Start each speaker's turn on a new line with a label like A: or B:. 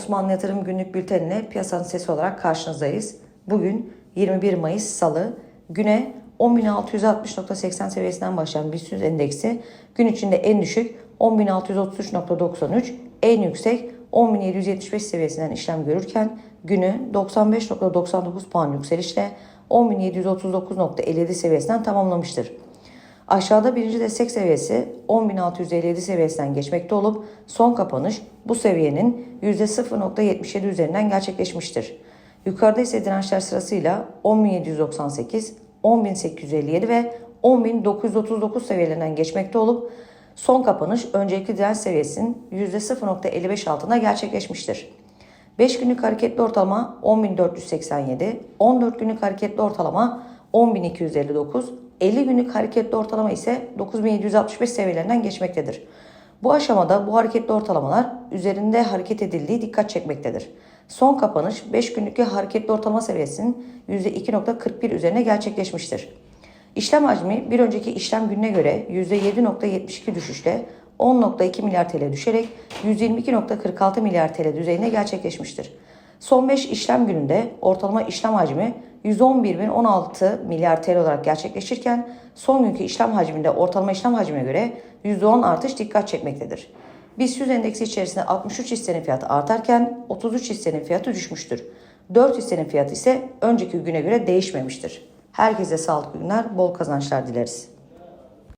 A: Osmanlı Yatırım Günlük Bülteni'ne piyasanın sesi olarak karşınızdayız. Bugün 21 Mayıs Salı güne 10.660.80 seviyesinden başlayan BIST 100 endeksi gün içinde en düşük 10.633.93, en yüksek 10.775 seviyesinden işlem görürken günü 95.99 puan yükselişle 10.739.57 seviyesinden tamamlamıştır. Aşağıda birinci destek seviyesi 10.657 seviyesinden geçmekte olup son kapanış bu seviyenin %0.77 üzerinden gerçekleşmiştir. Yukarıda ise dirençler sırasıyla 10.798, 10.857 ve 10.939 seviyelerinden geçmekte olup son kapanış öncelikli direnç seviyesinin %0.55 altında gerçekleşmiştir. 5 günlük hareketli ortalama 10.487, 14 günlük hareketli ortalama 10.259, 50 günlük hareketli ortalama ise 9.765 seviyelerinden geçmektedir. Bu aşamada bu hareketli ortalamalar üzerinde hareket edildiği dikkat çekmektedir. Son kapanış 5 günlük hareketli ortalama seviyesinin %2.41 üzerine gerçekleşmiştir. İşlem hacmi bir önceki işlem gününe göre %7.72 düşüşle 10.2 milyar TL düşerek 122.46 milyar TL düzeyinde gerçekleşmiştir. Son 5 işlem gününde ortalama işlem hacmi 111.016 milyar TL olarak gerçekleşirken son günkü işlem hacminde ortalama işlem hacmine göre %10 artış dikkat çekmektedir. BIST 100 endeksi içerisinde 63 hissenin fiyatı artarken 33 hissenin fiyatı düşmüştür. 4 hissenin fiyatı ise önceki güne göre değişmemiştir. Herkese sağlıklı günler, bol kazançlar dileriz.